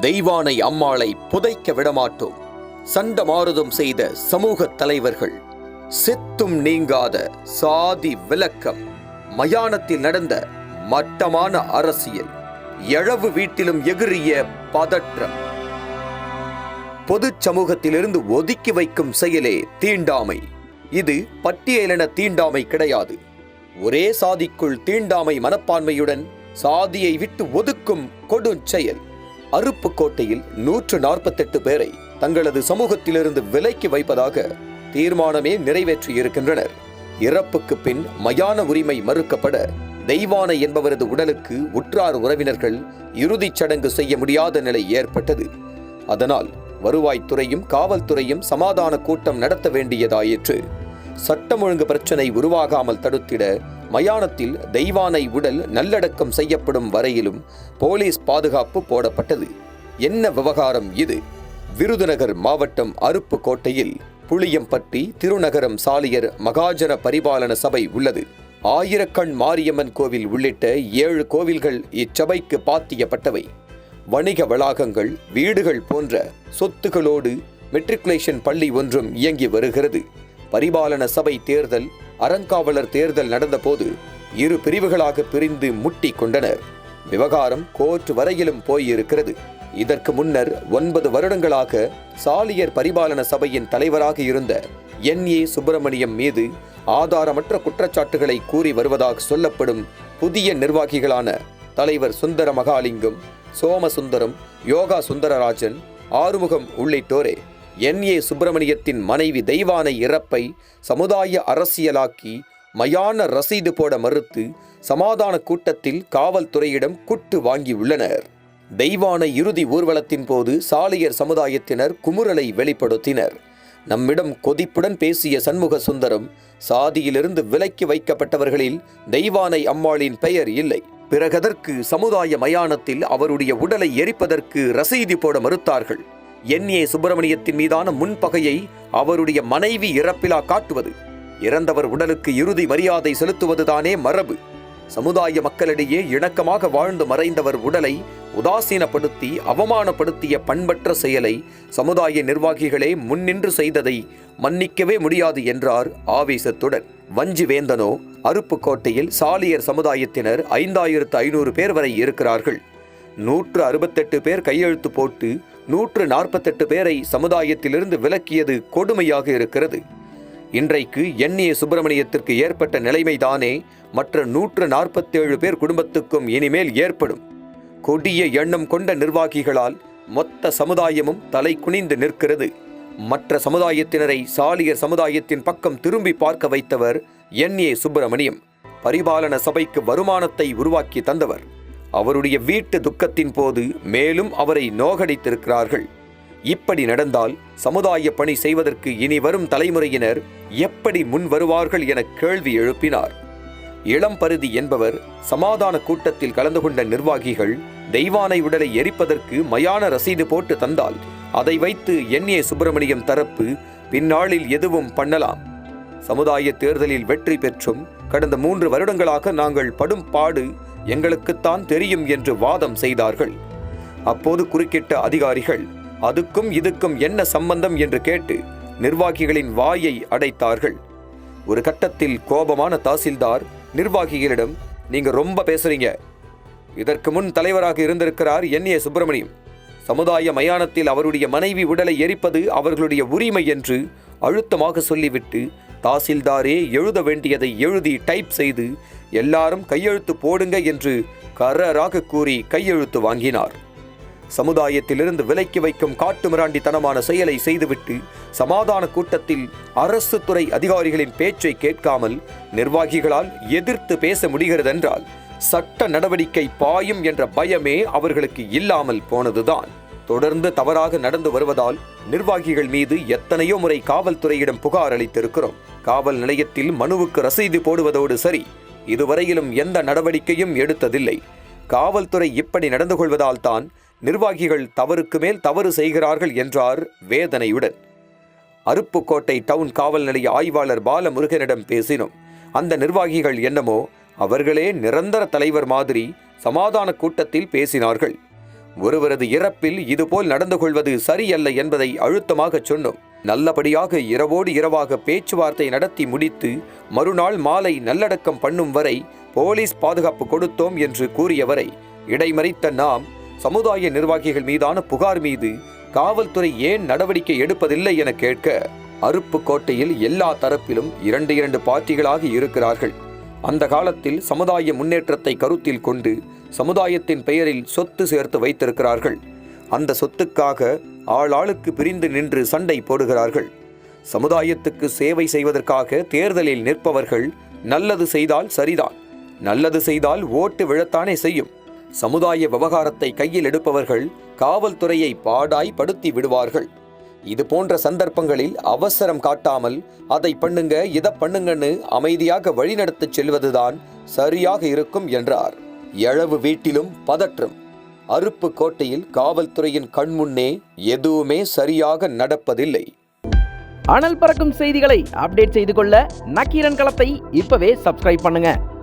தெய்வானை அம்மாளை புதைக்க விடமாட்டோம். சண்டமாறுதம் செய்த சமூக தலைவர்கள் செத்தும் நீங்காத சாதி விளக்கம் மயானத்தில் நடந்த மட்டமான அரசியல் எழவு வீட்டிலும் எகிறிய பதற்றம். பொது சமூகத்திலிருந்து ஒதுக்கி வைக்கும் செயலே தீண்டாமை. இது பட்டியலென தீண்டாமை கிடையாது. ஒரே சாதிக்குள் தீண்டாமை மனப்பான்மையுடன் சாதியை விட்டு ஒதுக்கும் கொடுஞ்செயல். அருப்புக்கோட்டையில் நூற்று நாற்பத்தெட்டு பேரை தங்களது சமூகத்திலிருந்து விலைக்கு வைப்பதாக தீர்மானமே நிறைவேற்றியிருக்கின்றனர். இறப்புக்கு பின் மயான உரிமை மறுக்கப்பட தெய்வானை என்பவரது உடலுக்கு உற்றார் உறவினர்கள் இறுதிச் சடங்கு செய்ய முடியாத நிலை ஏற்பட்டது. அதனால் வருவாய்த்துறையும் காவல்துறையும் சமாதான கூட்டம் நடத்த வேண்டியதாயிற்று. சட்டம் ஒழுங்கு பிரச்சனை உருவாகாமல் தடுத்திட மயானத்தில் தெய்வானை உடல் நல்லடக்கம் செய்யப்படும் வரையிலும் போலீஸ் பாதுகாப்பு போடப்பட்டது. என்ன விவகாரம் இது? விருதுநகர் மாவட்டம் அருப்புக்கோட்டையில் புளியம்பட்டி திருநகரம் சாலியர் மகாஜன பரிபாலன சபை உள்ளது. ஆயிரக்கண் மாரியம்மன் கோவில் உள்ளிட்ட ஏழு கோவில்கள் இச்சபைக்கு பாத்தியப்பட்டவை. வணிக வளாகங்கள் வீடுகள் போன்ற சொத்துகளோடு மெட்ரிகுலேஷன் பள்ளி ஒன்றும் இயங்கி வருகிறது. பரிபாலன சபை தேர்தல் அறங்காவலர் தேர்தல் நடந்தபோது இரு பிரிவுகளாக பிரிந்து முட்டி கொண்டனர். விவகாரம் கோர்ட் வரையிலும் போயிருக்கிறது. இதற்கு முன்னர் ஒன்பது வருடங்களாக சாலியர் பரிபாலன சபையின் தலைவராக இருந்த என். ஏ. சுப்பிரமணியம் மீது ஆதாரமற்ற குற்றச்சாட்டுகளை கூறி வருவதாக சொல்லப்படும் புதிய நிர்வாகிகளான தலைவர் சுந்தர மகாலிங்கம் சோமசுந்தரம் யோகா சுந்தரராஜன் ஆறுமுகம் உள்ளிட்டோரே என் ஏ சுப்பிரமணியத்தின் மனைவி தெய்வானை இறப்பை சமுதாய அரசியலாக்கி மயான ரசீது போட மறுத்து சமாதான கூட்டத்தில் காவல்துறையிடம் குட்டு வாங்கியுள்ளனர். தெய்வானை இறுதி ஊர்வலத்தின் போது சாலையர் சமுதாயத்தினர் குமுறலை வெளிப்படுத்தினர். நம்மிடம் கொதிப்புடன் பேசிய சண்முக சுந்தரம் சாதியிலிருந்து விலக்கி வைக்கப்பட்டவர்களில் தெய்வானை அம்மாளின் பெயர் இல்லை. பிறகதற்கு சமுதாய மயானத்தில் அவருடைய உடலை எரிப்பதற்கு ரசீது போட மறுத்தார்கள். என் ஏ சுப்பிரமணியத்தின் மீதான முன்பகையை அவருடைய மனைவி இறப்பிலா காட்டுவது. இறந்தவர் உடலுக்கு இறுதி மரியாதை செலுத்துவதுதானே மரபு. சமுதாய மக்களிடையே இணக்கமாக வாழ்ந்து மறைந்தவர் உடலை உதாசீனப்படுத்தி அவமானப்படுத்திய பண்பற்ற செயலை சமுதாய நிர்வாகிகளே முன்னின்று செய்ததை மன்னிக்கவே முடியாது என்றார் ஆவேசத்துடன். வஞ்சி வேந்தனோ அருப்புக்கோட்டையில் சாலியர் சமுதாயத்தினர் ஐந்தாயிரத்து ஐநூறு பேர் வரை இருக்கிறார்கள். நூற்று அறுபத்தெட்டு பேர் கையெழுத்து போட்டு நூற்று நாற்பத்தெட்டு பேரை சமுதாயத்திலிருந்து விலக்கியது கொடுமையாக இருக்கிறது. இன்றைக்கு என் ஏ சுப்பிரமணியத்திற்கு ஏற்பட்ட நிலைமைதானே மற்ற நூற்று நாற்பத்தேழு பேர் குடும்பத்துக்கும் இனிமேல் ஏற்படும். கொடிய எண்ணம் கொண்ட நிர்வாகிகளால் மொத்த சமுதாயமும் தலை குனிந்து நிற்கிறது. மற்ற சமுதாயத்தினரை சாலியர் சமுதாயத்தின் பக்கம் திரும்பி பார்க்க வைத்தவர் என் ஏ சுப்பிரமணியம். பரிபாலன சபைக்கு வருமானத்தை உருவாக்கி தந்தவர். அவருடைய வீட்டு துக்கத்தின் போது மேலும் அவரை நோகடித்திருக்கிறார்கள். இப்படி நடந்தால் சமுதாய பணி செய்வதற்கு இனி வரும் தலைமுறையினர் எப்படி முன் வருவார்கள் என கேள்வி எழுப்பினார். இளம்பருதி என்பவர் சமாதான கூட்டத்தில் கலந்து கொண்ட நிர்வாகிகள் தெய்வானை உடலை எரிப்பதற்கு மயான ரசீது போட்டு தந்தால் அதை வைத்து என். ஏ. சுப்பிரமணியம் தரப்பு பின்னாளில் எதுவும் பண்ணலாம். சமுதாய தேர்தலில் வெற்றி பெற்றும் கடந்த மூன்று வருடங்களாக நாங்கள் படும் பாடு எங்களுக்குத்தான் தெரியும் என்று வாதம் செய்தார்கள். அப்போது குறுக்கிட்ட அதிகாரிகள் அதுக்கும் இதுக்கும் என்ன சம்பந்தம்? என்று கேட்டு நிர்வாகிகளின் வாயை அடைத்தார்கள். ஒரு கட்டத்தில் கோபமான தாசில்தார் நிர்வாகிகளிடம் நீங்க ரொம்ப பேசுறீங்க. இதற்கு முன் தலைவராக இருந்திருக்கிறார் என். ஏ. சுப்பிரமணியம். சமுதாய மயானத்தில் அவருடைய மனைவி உடலை எரிப்பது அவர்களுடைய உரிமை என்று அழுத்தமாக சொல்லிவிட்டு தாசில்தாரே எழுத வேண்டியதை எழுதி டைப் செய்து எல்லாரும் கையெழுத்து போடுங்க என்று கரராக கூறி கையெழுத்து வாங்கினார். சமுதாயத்திலிருந்து விலக்கி வைக்கும் காட்டுமிராண்டித்தனமான செயலை செய்துவிட்டு சமாதான கூட்டத்தில் அரசு துறை அதிகாரிகளின் பேச்சை கேட்காமல் நிர்வாகிகளால் எதிர்த்து பேச முடிகிறதென்றால் சட்ட நடவடிக்கை பாயும் என்ற பயமே அவர்களுக்கு இல்லாமல் போனதுதான். தொடர்ந்து தவறாக நடந்து வருவதால் நிர்வாகிகள் மீது எத்தனையோ முறை காவல்துறையிடம் புகார் அளித்திருக்கிறோம். காவல் நிலையத்தில் மனுவுக்கு ரசீது போடுவதோடு சரி இதுவரையிலும் எந்த நடவடிக்கையும் எடுத்ததில்லை. காவல்துறை இப்படி நடந்து கொள்வதால் தான் நிர்வாகிகள் தவறுக்கு மேல் தவறு செய்கிறார்கள் என்றார் வேதனையுடன். அருப்புக்கோட்டை டவுன் காவல் நிலைய ஆய்வாளர் பாலமுருகனிடம் பேசினோம். அந்த நிர்வாகிகள் என்னமோ அவர்களே நிரந்தர தலைவர் மாதிரி சமாதான கூட்டத்தில் பேசினார்கள். ஒருவரது இறப்பில் இதுபோல் நடந்து கொள்வது சரியல்ல என்பதை அழுத்தமாகச் சொன்னோம். நல்லபடியாக இரவோடு இரவாக பேச்சுவார்த்தை நடத்தி முடித்து மறுநாள் மாலை நல்லடக்கம் பண்ணும் வரை போலீஸ் பாதுகாப்பு கொடுத்தோம் என்று கூறியவரை இடைமறித்த நாம் சமுதாய நிர்வாகிகள் மீதான புகார் மீது காவல்துறை ஏன் நடவடிக்கை எடுப்பதில்லை என கேட்க அருப்புக்கோட்டையில் எல்லா தரப்பிலும் இரண்டு இரண்டு பார்ட்டிகளாக இருக்கிறார்கள். அந்த காலத்தில் சமுதாய முன்னேற்றத்தை கருத்தில் கொண்டு சமுதாயத்தின் பெயரில் சொத்து சேர்த்து வைத்திருக்கிறார்கள். அந்த சொத்துக்காக ஆளாளுக்கு பிரிந்து நின்று சண்டை போடுகிறார்கள். சமுதாயத்துக்கு சேவை செய்வதற்காக தேர்தலில் நிற்பவர்கள் நல்லது செய்தால் சரிதான் நல்லது செய்தால் ஓட்டு விழத்தானே செய்யும். சமுதாய விவகாரத்தை கையில் எடுப்பவர்கள் காவல்துறையை பாடாய் படுத்தி விடுவார்கள். இது போன்ற சந்தர்ப்பங்களில் அவசரம் காட்டாமல் அதை பண்ணுங்க இதை பண்ணுங்கன்னு அமைதியாக வழிநடத்தச் செல்வதுதான் சரியாக இருக்கும் என்றார். எழவு வீட்டிலும் பதற்றம். அருப்பு கோட்டையில் காவல்துறையின் கண்முன்னே எதுவுமே சரியாக நடப்பதில்லை. அனல் பறக்கும் செய்திகளை அப்டேட் செய்து கொள்ள நக்கீரன் களத்தை இப்பவே சப்ஸ்கிரைப் பண்ணுங்க.